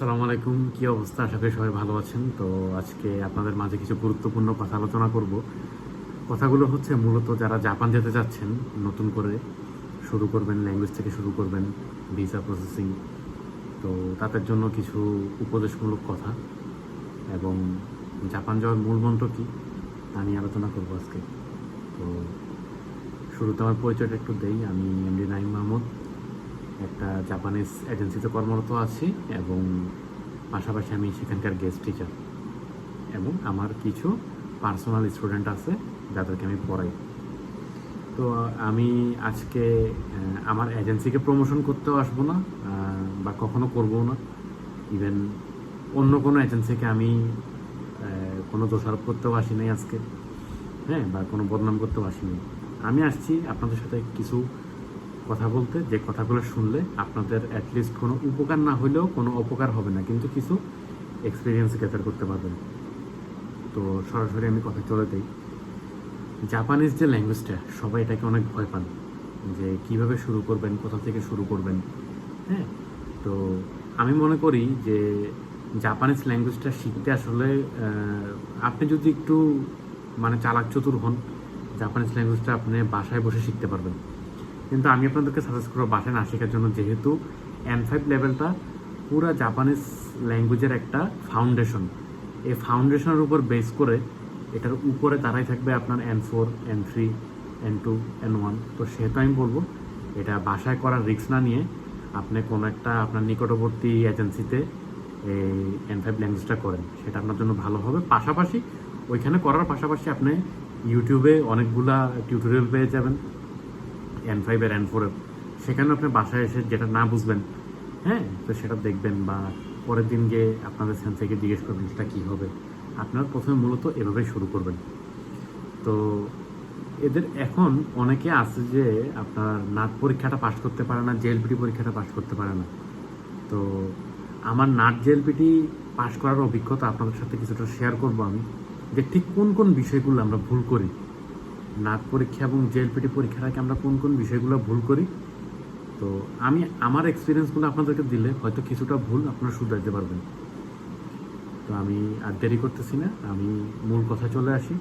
আসসালামু আলাইকুম। কি অবস্থা? আশা করি সবাই ভালো আছেন। তো আজকে আপনাদের মাঝে কিছু গুরুত্বপূর্ণ কথা আলোচনা করব। কথাগুলো হচ্ছে মূলত যারা জাপান যেতে যাচ্ছেন, নতুন করে শুরু করবেন ল্যাঙ্গুয়েজ থেকে শুরু করবেন ভিসা প্রসেসিং তো তাদের জন্য কিছু উপদেশমূলক কথা এবং জাপান যাওয়ার মূল মন্ত্র কী তা নিয়ে আলোচনা করব আজকে। তো শুরুতে আমার পরিচয়টা একটু দেই। আমি এমডি নাইম মাহমুদ। একটা জাপানিজ এজেন্সিতে কর্মরত আছি এবং পাশাপাশি আমি সেখানকার গেস্ট টিচার এবং আমার কিছু পার্সোনাল স্টুডেন্ট আছে যাদেরকে আমি পড়াই। তো, আমি আজকে আমার এজেন্সিকে প্রমোশন করতেও আসব না বা কখনো করব না। ইভেন অন্য কোনো এজেন্সিকে আমি কোনো দোষারোপ করতেও আসি নাই আজকে হ্যাঁ বা কোনো বদনাম করতেও আসিনি আমি আসছি আপনাদের সাথে কিছু কথা বলতে, যে কথাগুলো শুনলে আপনাদের অ্যাটলিস্ট কোনো উপকার না হলেও কোনো অপকার হবে না, কিন্তু কিছু এক্সপিরিয়েন্স গ্যাদার করতে পারবেন। তো সরাসরি আমি কথা চলে দিই। জাপানিজ যে ল্যাঙ্গুয়েজটা সবাই এটাকে অনেক ভয় পান, যে কীভাবে শুরু করবেন, কোথা থেকে শুরু করবেন হ্যাঁ? তো আমি মনে করি যে জাপানিজ ল্যাঙ্গুয়েজটা শিখতে আসলে আপনি যদি একটু মানে চালাক চতুর হন জাপানিজ ল্যাঙ্গুয়েজটা আপনি বাসায় বসে শিখতে পারবেন। কিন্তু আমি আপনাদেরকে সাজেস্ট করব বাসায় না শেখার জন্য, যেহেতু এন ফাইভ লেভেলটা পুরো জাপানিজ ল্যাঙ্গুয়েজের একটা ফাউন্ডেশন এই ফাউন্ডেশনের উপর বেস করে এটার উপরে দাঁড়াই থাকবে আপনার N four N three N two N one তো সেহেতু আমি বলব, এটা বাসায় করার রিস্ক না নিয়ে আপনি কোনো একটা আপনার নিকটবর্তী এজেন্সিতে এই এন ফাইভ ল্যাঙ্গুয়েজটা করেন। সেটা আপনার জন্য ভালো হবে। পাশাপাশি ওইখানে করার পাশাপাশি আপনি ইউটিউবে অনেকগুলা টিউটোরিয়াল পেয়ে যাবেন। এন ফাইভের এন ফোরের সেখানে আপনি বাসায় এসে যেটা না বুঝবেন হ্যাঁ তো সেটা দেখবেন বা পরের দিন গিয়ে আপনাদের সেন্সেকে জিজ্ঞেস করবেন সেটা কী হবে। আপনারা প্রথমে মূলত এভাবেই শুরু করবেন। তো এদের এখন অনেকে আছে যে আপনার নাট পরীক্ষাটা পাশ করতে পারে না জেএলপিটি পরীক্ষাটা পাশ করতে পারে না। তো আমার নাট জেএলপিটি পাশ করার অভিজ্ঞতা আপনাদের সাথে কিছুটা শেয়ার করব আমি, যে ঠিক কোন কোন বিষয়গুলো আমরা ভুল করি। নাট পরীক্ষা এবং জেএলপিটি পরীক্ষার আগে আমরা কোন কোন বিষয়গুলো ভুল করি? তো আমি আমার এক্সপিরিয়েন্সগুলো আপনাদেরকে দিলে হয়তো কিছুটা ভুল আপনারা শুধরাইতে পারবেন। তো আমি আর দেরি করতেছি না, আমি মূল কথা চলে আসি।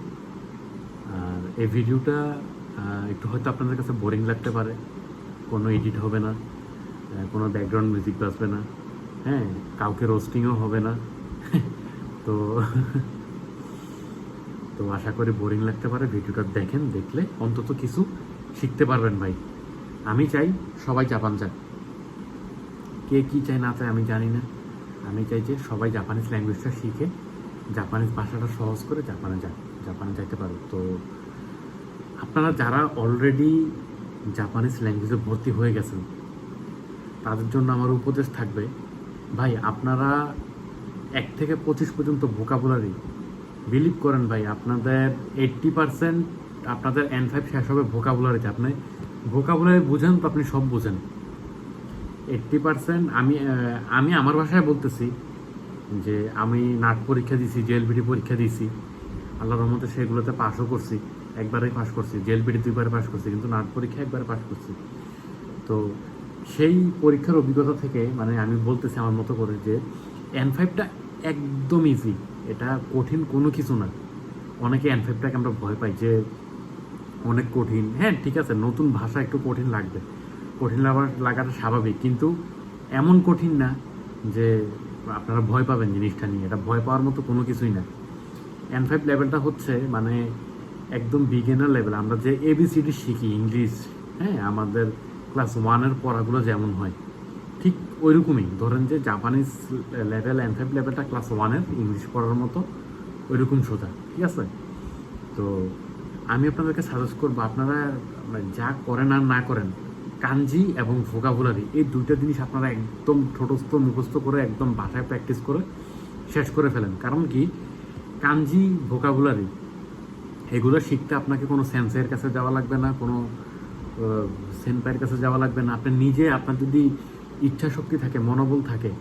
আর এই ভিডিওটা একটু হয়তো আপনাদের কাছে বোরিং লাগতে পারে, কোনো এডিট হবে না কোনো ব্যাকগ্রাউন্ড মিউজিক বাজবে না হ্যাঁ কাউকে রোস্টিংও হবে না। তো তো আশা করি বোরিং লাগতে পারে। ভিডিওটা দেখেন, দেখলে অন্তত কিছু শিখতে পারবেন ভাই। আমি চাই সবাই জাপান যাক। কে কি চায় না চায় আমি জানি না। আমি চাই যে সবাই জাপানিজ ল্যাঙ্গুয়েজটা শিখে, জাপানিজ ভাষাটা সহজ করে জাপানে যাক, জাপানে যাইতে পারে তো আপনারা যারা অলরেডি জাপানিজ ল্যাঙ্গুয়েজে ভর্তি হয়ে গেছেন, তাদের জন্য আমার উপদেশ থাকবে, ভাই, আপনারা এক থেকে পঁচিশ পর্যন্ত ভোকাবুলারি বিলিভ করেন ভাই। আপনাদের এইট্টি পার্সেন্ট আপনাদের এন ফাইভ শেষ হবে ভোকাবুলারিতে আপনি ভোকাবুলারি বুঝেন তো আপনি সব বুঝেন। এইট্টি পার্সেন্ট আমি আমি আমার ভাষায় বলতেছি যে আমি নাট পরীক্ষা দিছি জেএলবিডি পরীক্ষা দিছি আল্লাহ রহমতে সেগুলোতে পাশও করছি, একবারেই পাশ করছি জেএলবিডি দুইবারে পাশ করছি, কিন্তু নাট পরীক্ষা একবারে পাশ করছি। তো সেই পরীক্ষার অভিজ্ঞতা থেকে মানে আমি বলতেছি আমার মতো করে যে এন ফাইভটা একদম ইজি এটা কঠিন কোনো কিছু না। অনেকে ফাইভটাকে আমরা ভয় পাই যে অনেক কঠিন। হ্যাঁ ঠিক আছে, নতুন ভাষা একটু কঠিন লাগবে। কঠিন লাগাটা স্বাভাবিক, কিন্তু এমন কঠিন না যে আপনারা ভয় পাবেন জিনিসটা নিয়ে। এটা ভয় পাওয়ার মতো কোনো কিছুই না। এন ফাইভ লেভেলটা হচ্ছে মানে একদম বিগিনার লেভেল আমরা যে এবিসিডি শিখি, ইংলিশ হ্যাঁ আমাদের ক্লাস ওয়ানের পড়াগুলো যেমন হয়, ঠিক ওইরকমই। ধরেন যে জাপানিজ লেভেল এন ফাইভ লেভেলটা ক্লাস ওয়ানের ইংলিশ পড়ার মতো, ওইরকম সোজা, ঠিক আছে? তো আমি আপনাদেরকে সাজেস্ট করব, আপনারা মানে যা করেন আর না করেন কাঞ্জি এবং ভোকাবুলারি এই দুইটা জিনিস আপনারা একদম ঠোঁটস্থ, মুখস্থ করে, একদম বাসায় প্র্যাকটিস করে শেষ করে ফেলেন। কারণ কি? কাঞ্জি ভোকাবুলারি এগুলো শিখতে আপনাকে কোনো সেন্সের কাছে যাওয়া লাগবে না, কোনো সেনপাইয়ের কাছে যাওয়া লাগবে না। আপনি নিজে, আপনার যদি ইচ্ছা শক্তি থাকে, মনোবল থাকে,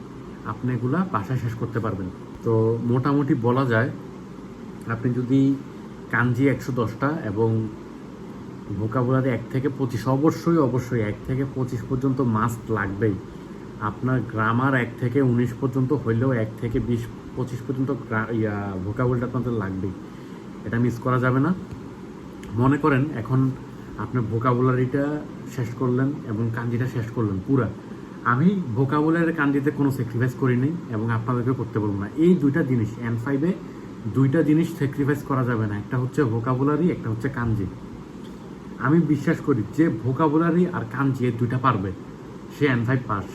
আপনি এগুলা বাসায় শেষ করতে পারবেন। তো মোটামুটি বলা যায়, আপনি যদি কাঞ্জি একশো দশটা এবং ভোকাবুলারি এক থেকে পঁচিশ, অবশ্যই অবশ্যই এক থেকে পঁচিশ পর্যন্ত মাস্ট লাগবেই। আপনার গ্রামার এক থেকে উনিশ পর্যন্ত হইলেও এক থেকে বিশ, পঁচিশ পর্যন্ত ইয়া ভোকাবুলটা আপনাদের লাগবেই। এটা মিস করা যাবে না। মনে করেন, এখন আপনি ভোকাবুলারিটা শেষ করলেন এবং কাঞ্জিটা শেষ করলেন পুরা। আমি ভোকাবুলারের কাঞ্জিতে কোনো স্যাক্রিফাইস করিনি এবং আপনাদেরকে করতে বলব না। এই দুইটা জিনিস এন ফাইভে দুইটা জিনিস স্যাক্রিফাইস করা যাবে না। একটা হচ্ছে ভোকাবুলারি একটা হচ্ছে কাঞ্জি। আমি বিশ্বাস করি যে ভোকাবুলারি আর কাঞ্জি এই দুইটা পারবে। সে এন ফাইভ পাস।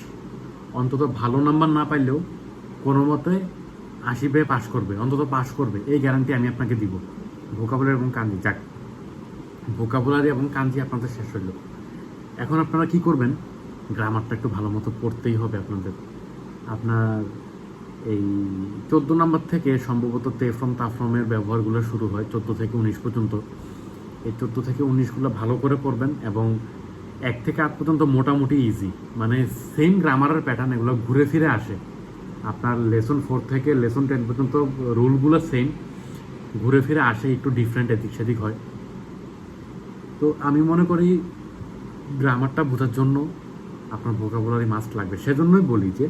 অন্তত ভালো নাম্বার না পাইলেও কোনো মতে আশি পেয়ে পাস করবে, অন্তত পাস করবে। এই গ্যারান্টি আমি আপনাকে দিব। ভোকাবুলারি এবং কাঞ্জি, যাক। ভোকাবুলারি এবং কাঞ্জি আপনাদের শেষ হইল। এখন আপনারা কি করবেন? গ্রামারটা একটু ভালো মতো পড়তেই হবে আপনাদের। আপনার এই চোদ্দ নাম্বার থেকে সম্ভবত তেফ্রম তাফ্রমের ব্যবহারগুলো শুরু হয় চোদ্দ থেকে উনিশ পর্যন্ত। এই চোদ্দ থেকে উনিশগুলো ভালো করে পড়বেন এবং এক থেকে আট পর্যন্ত মোটামুটি ইজি মানে সেম গ্রামারের প্যাটার্ন এগুলো ঘুরে ফিরে আসে। আপনার লেসন ফোর থেকে লেসন টেন পর্যন্ত রুলগুলো সেম ঘুরে ফিরে আসে, একটু ডিফারেন্ট এদিক সেদিক হয়। তো আমি মনে করি গ্রামারটা বোঝার জন্য আপনার ভোকাবুলারি মাস্ট লাগবে। সেজন্যই বলি যে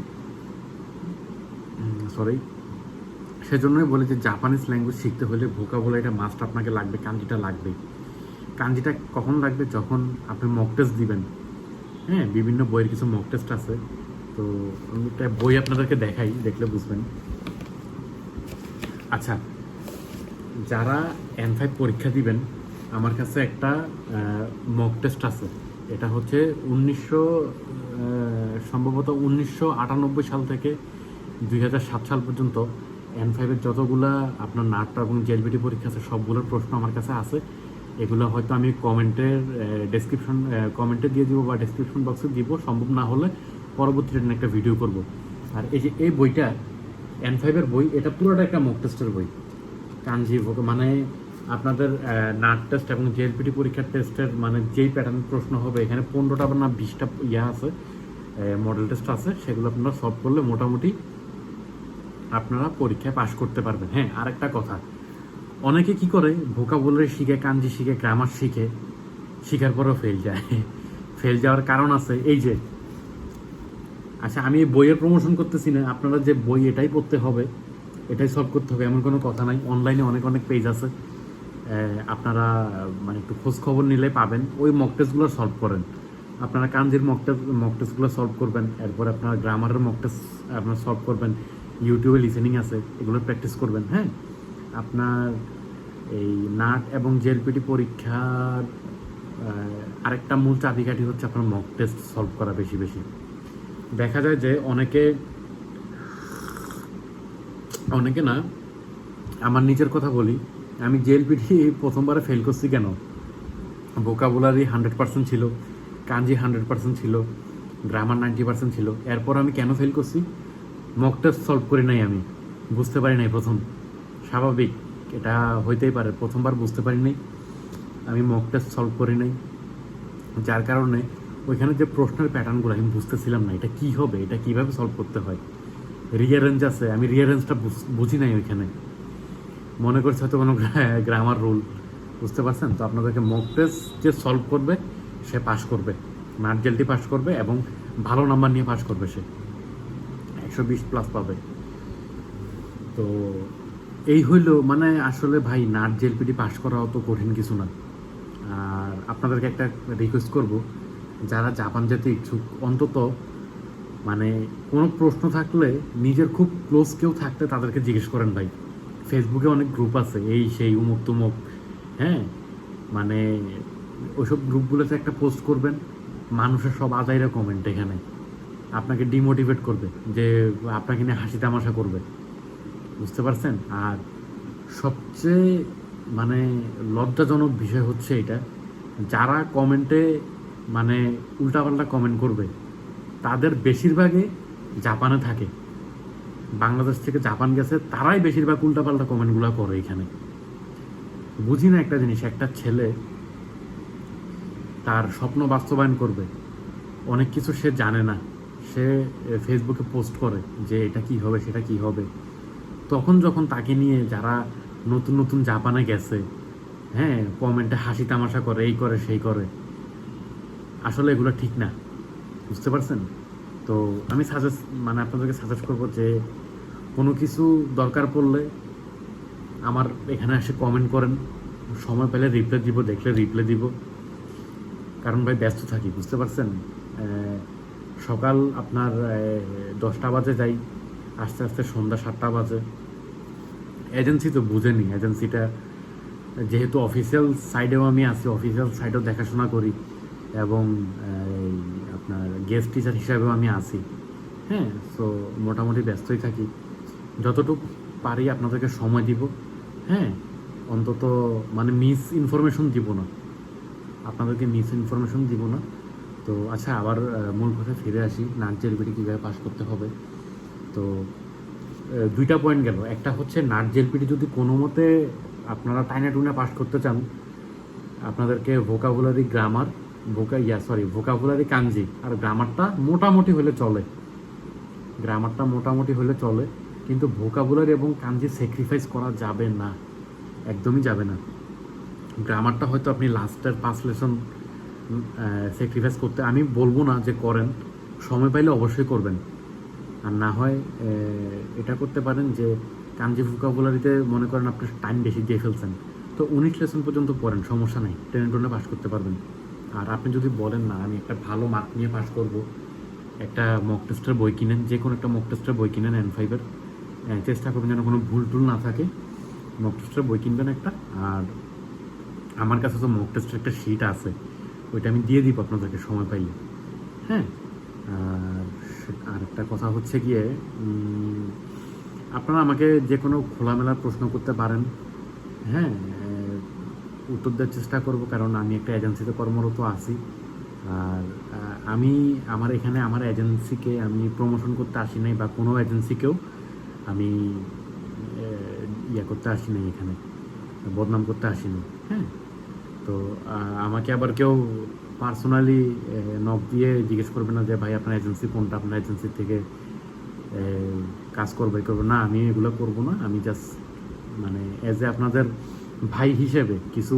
সরি সেজন্যই বলি যে জাপানিজ ল্যাঙ্গুয়েজ শিখতে হলে ভোকাবুলারিটা মাস্ট আপনাকে লাগবে কাঞ্জিটা লাগবেই কাঞ্জিটা কখন লাগবে? যখন আপনি মক টেস্ট দিবেন। হ্যাঁ বিভিন্ন বইয়ের কিছু মক টেস্ট আছে। তো একটা বই আপনাদেরকে দেখাই, দেখলে বুঝবেন। আচ্ছা যারা এন ফাইভ পরীক্ষা দিবেন, আমার কাছে একটা মক টেস্ট আছে। এটা হচ্ছে উনিশশো সম্ভবত উনিশশো আটানব্বই সাল থেকে দুই হাজার সাত সাল পর্যন্ত এন ফাইভের যতগুলা আপনার নাটটা এবং জেলবিটি পরীক্ষা আছে, সবগুলোর প্রশ্ন আমার কাছে আছে। এগুলো হয়তো আমি কমেন্টের ডেসক্রিপশন কমেন্টে দিয়ে দিব বা ডেসক্রিপশন বক্সে দিব, সম্ভব না হলে পরবর্তীতে একটা ভিডিও করব। আর এই যে, এই বইটা এন ফাইভের বই, এটা পুরোটা একটা মক টেস্টের বই। কাঞ্জি মানে আপনাদের নাট টেস্ট এবং জেএলপিটি পরীক্ষার টেস্টের মানে যেই প্যাটার্নের প্রশ্ন হবে, এখানে পনেরোটা বা না বিশটা ইয়া আছে মডেল টেস্ট আছে, সেগুলো আপনারা সলভ করলে মোটামুটি আপনারা পরীক্ষায় পাশ করতে পারবেন। হ্যাঁ আরেকটা কথা, অনেকে কি করে ভোকাবুলারি শিখে, কাঞ্জি শিখে গ্রামার শিখে, শিখার পরেও ফেল যায়। ফেল যাওয়ার কারণ আছে, এই যে আচ্ছা আমি বইয়ের প্রমোশন করতেছি না, আপনারা যে বই এটাই পড়তে হবে, এটাই সলভ করতে হবে, এমন কোনো কথা নাই। অনলাইনে অনেক অনেক পেজ আছে আপনারা মানে একটু খোঁজ খবর নিলে পাবেন। ওই মক টেস্টগুলো সলভ করেন। আপনারা কাঞ্জির মক টেস্ট মক টেস্টগুলো সলভ করবেন। এরপর আপনার গ্রামারের মক টেস্ট আপনার সলভ করবেন। ইউটিউবে লিসেনিং আছে, এগুলো প্র্যাকটিস করবেন হ্যাঁ? আপনার এই নাট এবং জেলপিটি পরীক্ষার আরেকটা মূল চাবিকাঠি হচ্ছে আপনার মক টেস্ট সলভ করা বেশি বেশি। দেখা যায় যে অনেকে অনেকে না, আমার নিজের কথা বলি আমি জেলপিটি প্রথমবারে ফেল করছি কেন? ভোকাবুলারি হান্ড্রেড পার্সেন্ট ছিল কাঞ্জি হান্ড্রেড পার্সেন্ট ছিল গ্রামার নাইনটি পার্সেন্ট ছিল। এরপর আমি কেন ফেল করছি? মক টেস্ট সলভ করি নাই আমি। বুঝতে পারি নাই প্রথম। স্বাভাবিক, এটা হইতেই পারে। প্রথমবার বুঝতে পারি নাই। আমি মক টেস্ট সলভ করি নাই। যার কারণে ওইখানে যে প্রশ্নের প্যাটার্নগুলো আমি বুঝতেছিলাম না, এটা কি হবে, এটা কীভাবে সলভ করতে হয়? রিয়ারেঞ্জ আছে। আমি রিয়ারেঞ্জটা বুঝি নাই ওইখানে। মনে করছি হয়তো কোনো গ্রামার রুল বুঝতে পারছেন? তো আপনাদেরকে মক টেস্ট যে সলভ করবে, সে পাশ করবে। নাট জেলটি পাশ করবে এবং ভালো নাম্বার নিয়ে পাশ করবে সে। একশো বিশ প্লাস পাবে। তো এই হইল মানে আসলে ভাই নাট জেলপিটি পাশ করা অত কঠিন কিছু না। আর আপনাদেরকে একটা রিকোয়েস্ট করব, যারা জাপান যেতে ইচ্ছুক, অন্তত মানে কোনো প্রশ্ন থাকলে, নিজের খুব ক্লোজ কেউ থাকলে তাদেরকে জিজ্ঞেস করেন ভাই। ফেসবুকে অনেক গ্রুপ আছে, এই সেই উমুক তুমুক হ্যাঁ? মানে ওইসব গ্রুপগুলোতে একটা পোস্ট করবেন, মানুষের সব আদায়রা কমেন্ট এখানে। আপনাকে ডিমোটিভেট করবে, যে আপনাকে নিয়ে হাসি তামাশা করবে। বুঝতে পারছেন? আর সবচেয়ে মানে লজ্জাজনক বিষয় হচ্ছে এটা, যারা কমেন্টে মানে উল্টাপাল্টা কমেন্ট করবে, তাদের বেশিরভাগই জাপানে থাকে। বাংলাদেশ থেকে জাপান গেছে, তারাই বেশিরভাগ উল্টাপাল্টা কমেন্টগুলো করে এখানে। বুঝি না একটা জিনিস, একটা ছেলে তার স্বপ্ন বাস্তবায়ন করবে। অনেক কিছু সে জানে না। সে ফেসবুকে পোস্ট করে যে এটা কি হবে, সেটা কি হবে। তখন যখন তাকে নিয়ে যারা নতুন নতুন জাপানে গেছে হ্যাঁ কমেন্টে হাসি তামাশা করে, এই করে, সেই করে, আসলে এগুলো ঠিক না। বুঝতে পারছেন? তো আমি সাজেস্ট মানে আপনাদেরকে সাজেস্ট করব যে কোনো কিছু দরকার পড়লে আমার এখানে এসে কমেন্ট করেন। সময় পেলে রিপ্লাই দিব, দেখলে রিপ্লাই দিব। কারণ ভাই, ব্যস্ত থাকি, বুঝতে পারছেন? সকাল আপনার দশটা বাজে যাই, আস্তে আস্তে সন্ধ্যা সাতটা বাজে। এজেন্সি তো বুঝেনি এজেন্সিটা যেহেতু অফিসিয়াল সাইডেও আমি আছি অফিসিয়াল সাইডেও দেখাশোনা করি এবং আপনার গেস্ট টিচার হিসাবেও আমি আছি। হ্যাঁ সো মোটামুটি ব্যস্তই থাকি। যতটুকু পারি আপনাদেরকে সময় দিব হ্যাঁ? অন্তত মানে মিস ইনফরমেশন দিব না। আপনাদেরকে মিস ইনফরমেশন দিব না। তো আচ্ছা আবার মূল কথা ফিরে আসি নাট জেলপিটি কীভাবে পাস করতে হবে? তো দুইটা পয়েন্ট গেল। একটা হচ্ছে নাট জেলপিটি যদি কোনো মতে আপনারা টাইনা টুনে পাস করতে চান, আপনাদেরকে ভোকাবুলারি গ্রামার ভোকা ইয়া সরি ভোকাবুলারি কাঞ্জি আর গ্রামারটা মোটামুটি হলে চলে। গ্রামারটা মোটামুটি হলে চলে। কিন্তু ভোকাবুলারি এবং কাঞ্জি স্যাক্রিফাইস করা যাবে না। একদমই যাবে না। গ্রামারটা হয়তো আপনি লাস্টের পাঁচ লেসন স্যাক্রিফাইস করতে, আমি বলব না যে করেন, সময় পাইলে অবশ্যই করবেন। আর না হয় এটা করতে পারেন যে কাঞ্জি ভোকাবুলারিতে মনে করেন আপনি টাইম বেশি দিয়ে ফেলছেন। তো উনিশ লেসন পর্যন্ত পড়েন, সমস্যা নেই। টেনে টেনে পাস করতে পারবেন। আর আপনি যদি বলেন না, আমি একটা ভালো মার্ক নিয়ে পাস করব, একটা মক টেস্টের বই কিনেন যে কোনো একটা মক টেস্টের বই কিনেন এন ফাইভের চেষ্টা করবেন যেন কোনো ভুল টুল না থাকে। মক টেস্টের বই কিনবেন একটা। আর আমার কাছে তো মক টেস্টের একটা শিট আছে। ওইটা আমি দিয়ে দিব আপনাদেরকে সময় পাইলে। হ্যাঁ? আর একটা কথা হচ্ছে গিয়ে আপনারা আমাকে যে কোনো খোলামেলা প্রশ্ন করতে পারেন। হ্যাঁ? উত্তর দেওয়ার চেষ্টা করব, কারণ আমি একটা এজেন্সিতে কর্মরত আছি। আর আমি আমার এখানে আমার এজেন্সিকে আমি প্রমোশন করতে আসি নাই বা কোনো এজেন্সিকেও আমি ইয়ে করতে আসি নাই এখানে, বদনাম করতে আসিনি হ্যাঁ? তো আমাকে আবার কেউ পার্সোনালি নক দিয়ে জিজ্ঞেস করবে না যে, ভাই, আপনার এজেন্সি কোনটা? আপনার এজেন্সি থেকে কাজ করবে করবে? না, আমি এগুলো করব না, আমি জাস্ট মানে অ্যাজ এ আপনাদের ভাই হিসেবে কিছু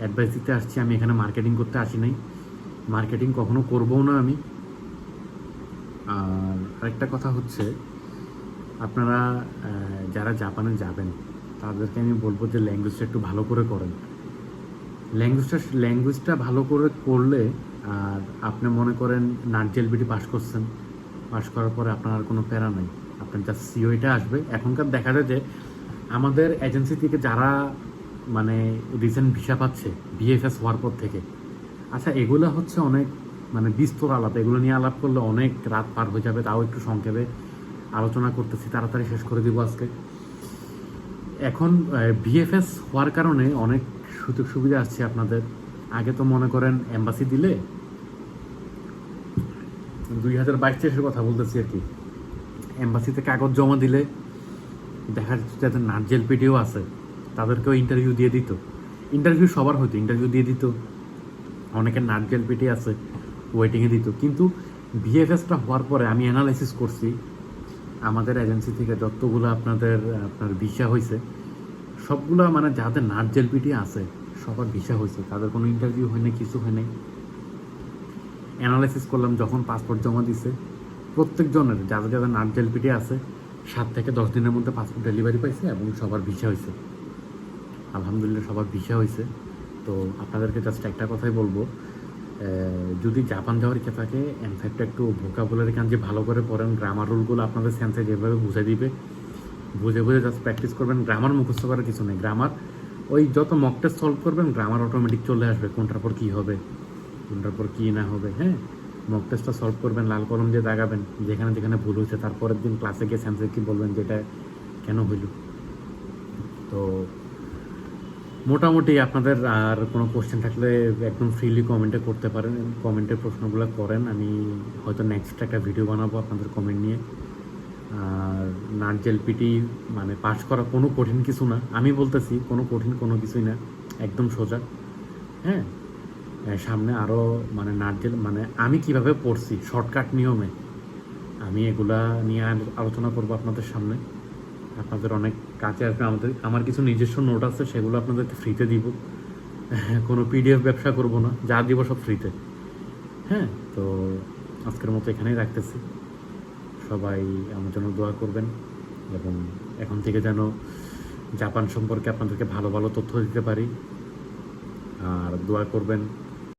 অ্যাডভাইস দিতে আসছি, আমি এখানে মার্কেটিং করতে আসি নাই মার্কেটিং কখনো করবও না আমি। আর আরেকটা কথা হচ্ছে আপনারা যারা জাপানে যাবেন, তাদেরকে আমি বলব যে ল্যাঙ্গুয়েজটা একটু ভালো করে করেন। ল্যাঙ্গুয়েজটা ল্যাঙ্গুয়েজটা ভালো করে করলে, আর আপনি মনে করেন নার্জেল বিটি পাস করছেন, পাস করার পরে আপনার আর কোনো প্যারা নাই। আপনার যা সিওইটা আসবে। এখনকার দেখা যায় যে আমাদের এজেন্সি থেকে যারা মানে রিসেন্ট ভিসা পাচ্ছে বিএফএস হওয়ার পর থেকে আচ্ছা এগুলো হচ্ছে অনেক মানে বিস্তর আলাপ। এগুলো নিয়ে আলাপ করলে অনেক রাত পার হয়ে যাবে, তাও একটু সংক্ষেপে। আলোচনা করতেছি, তাড়াতাড়ি শেষ করে দিব আজকে। এখন ভিএফএস হওয়ার কারণে অনেক সুযোগ সুবিধা আসছে আপনাদের। আগে তো মনে করেন এম্বাসি দিলে দুই হাজার বাইশ তেইশের কথা বলতেছি আর কি। এম্বাসিতে কাগজ জমা দিলে দেখা যাচ্ছে যাদের নার্জেল পিটিও আছে, তাদেরকেও ইন্টারভিউ দিয়ে দিত। ইন্টারভিউ সবার হতো ইন্টারভিউ দিয়ে দিত। অনেকের নার্জেল পিটি আছে ওয়েটিংয়ে দিত। কিন্তু ভিএফএসটা হওয়ার পরে আমি অ্যানালাইসিস করছি আমাদের এজেন্সি থেকে যতগুলো আপনাদের, আপনার ভিসা হয়েছে সবগুলো মানে যাদের নার্ট জেলপিটি আছে, সবার ভিসা হয়েছে তাদের কোনো ইন্টারভিউ হয়নি কিছু হয়নি অ্যানালাইসিস করলাম, যখন পাসপোর্ট জমা দিছে, প্রত্যেকজনের, যাদের যাদের নার্ট জেলপিটি আছে, সাত থেকে দশ দিনের মধ্যে পাসপোর্ট ডেলিভারি পাইছে এবং সবার ভিসা হয়েছে আলহামদুলিল্লাহ সবার ভিসা হয়েছে তো আপনাদেরকে জাস্ট একটা কথাই বলব যদি জাপান যাওয়ার ইচ্ছা থাকে এনফ্যাক্ট একটু ভোকাবুলারি কান যে ভালো করে পড়েন গ্রামার রুলগুলো আপনাদের সেন্সে যেভাবে বুঝে দিবে। বুঝে বুঝে জাস্ট প্র্যাকটিস করবেন গ্রামার মুখস্থ করার কিছু নেই। গ্রামার ওই যত মক টেস্ট সলভ করবেন গ্রামার অটোমেটিক চলে আসবে, কোনটার পর কী হবে, কোনটার পর কী না হবে হ্যাঁ? মক টেস্টটা সলভ করবেন, লাল কলম দিয়ে দাগাবেন, যেখানে যেখানে ভুল হয়েছে, তারপরের দিন ক্লাসে গিয়ে সেন্সে কি বলবেন, যেটা কেন হইল? তো মোটামুটি আপনাদের আর কোনো কোশ্চেন থাকলে একদম ফ্রিলি কমেন্টে করতে পারেন কমেন্টে প্রশ্নগুলো করেন। আমি হয়তো নেক্সট একটা ভিডিও বানাবো আপনাদের কমেন্ট নিয়ে। আর নার্জেল পিটি মানে পাশ করা কোনো কঠিন কিছু না। আমি বলতেছি, কোনো কঠিন কোনো কিছুই না, একদম সোজা। হ্যাঁ? সামনে আরও মানে নার্জেল মানে আমি কীভাবে পড়ছি শর্টকাট নিয়মে, আমি এগুলা নিয়ে আল- আলোচনা করব আপনাদের সামনে। আপনাদের অনেক কাছে আসবে। আমাদের, আমার কিছু নিজস্ব নোট আছে, সেগুলো আপনাদেরকে ফ্রিতে দিব। কোনো পিডিএফ ব্যবসা করব না, যা দিব সব ফ্রিতে হ্যাঁ তো আজকের মতো এখানেই রাখতেছি। সবাই আমার জন্য দোয়া করবেন এবং এখন থেকে যেন জাপান সম্পর্কে আপনাদেরকে ভালো ভালো তথ্য দিতে পারি। আর দোয়া করবেন